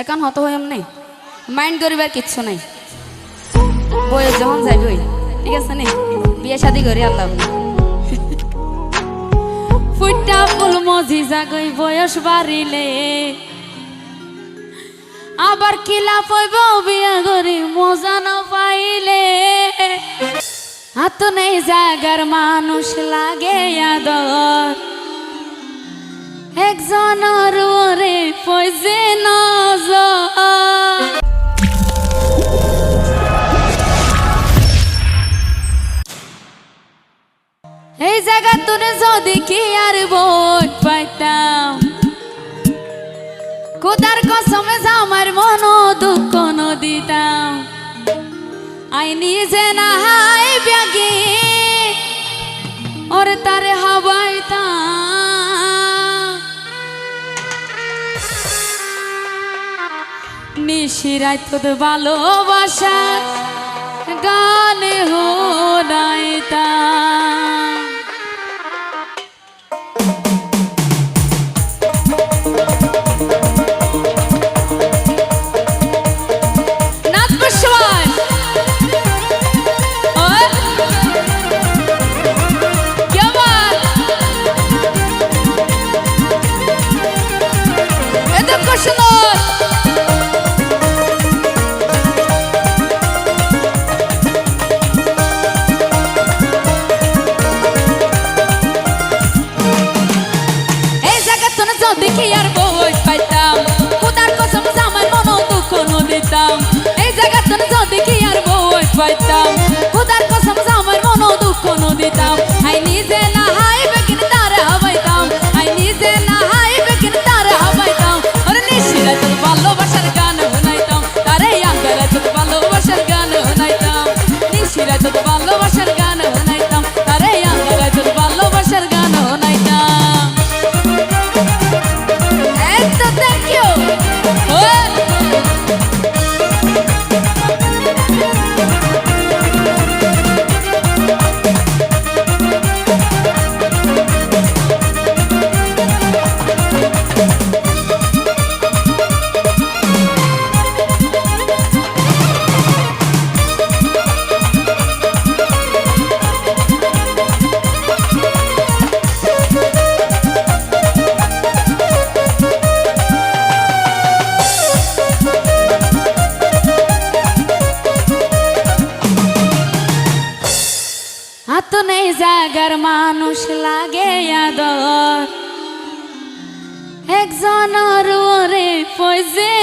এখন হত হয়ে এমনি। মাইন্ড করিবার কিচ্ছু নাই। বয়স যখন যাইব ঠিক আছে নি? বিয়ে শাদি করি আল্লাহ। ফুল মজি জাগই বয়স বাড়িলে। আবার কিলা পইব বিয়া করি মজা না পাইলে। হাত নেই জাগার মানুষ লাগে আদর। ওরে পয়সে নজর এই জায়গা তোরে যদি কি আর বোট পাইতাম? কোদার কসমে আমার মন দুঃখ দিতাম। আই নিজে না হাই ব্যাগে, ওরে তারে হাবাইতাম। নিশিরাই তোর ভালোবাসা গানে হোনাইতাম দেখো আর বই পাইতাম, খুদার কসম আমার মন দুঃখ দিতাম। এই জায়গা তো কি আর বই পাইতাম, খুদার কসম আমার মন দুঃখ দিতাম। একজনের রে পয়সে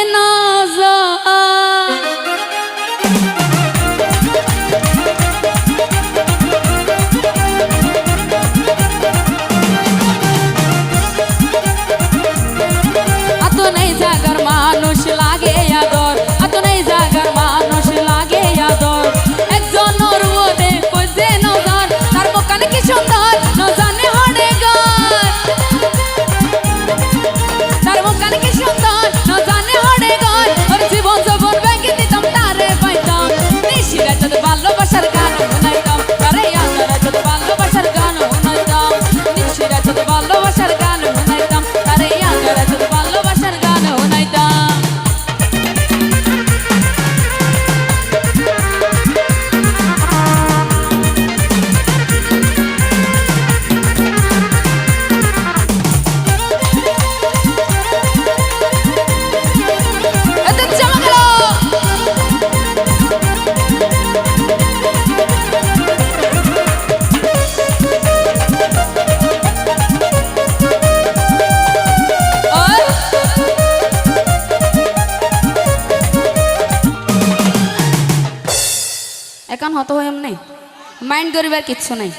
এখন হত হয়ে এমনি। মাইন্ড করিবার কিচ্ছু নাই।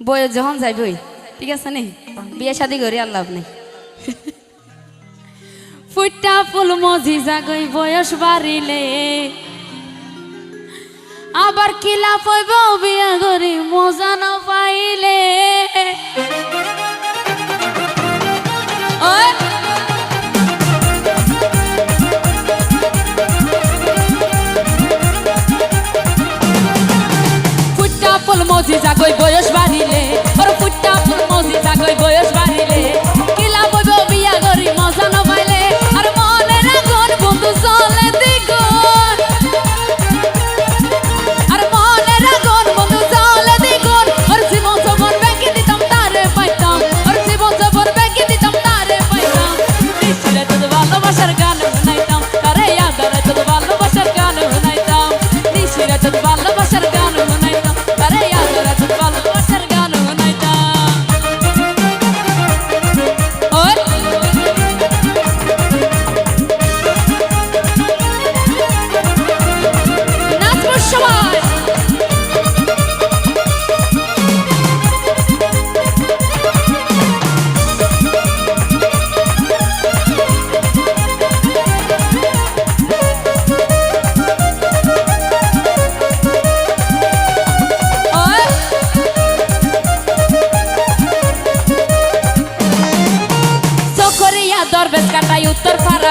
বয়স যখন যাই বই ঠিক আছে নি? বিয়ে শাদি করি আল্লাহ নেই। ফুটা ফুল মজি জাগই, বয়স বাড়িলে। আবার কিলা পইব বিয়া করি, মজা না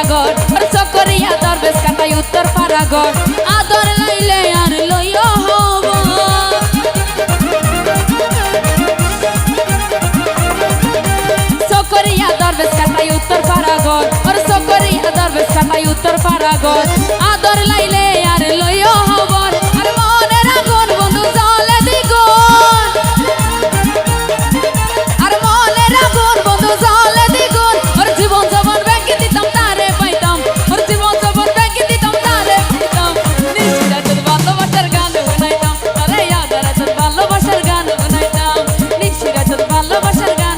ফারাগর আর সকরিয়া দরবেশ কাটাই উত্তর পারাগর আদর লাইলে আর লইও হব। সকরিয়া দরবেশ কাটাই উত্তর পারাগর আর সকরিয়া দরবেশ কাটাই উত্তর ফারাগর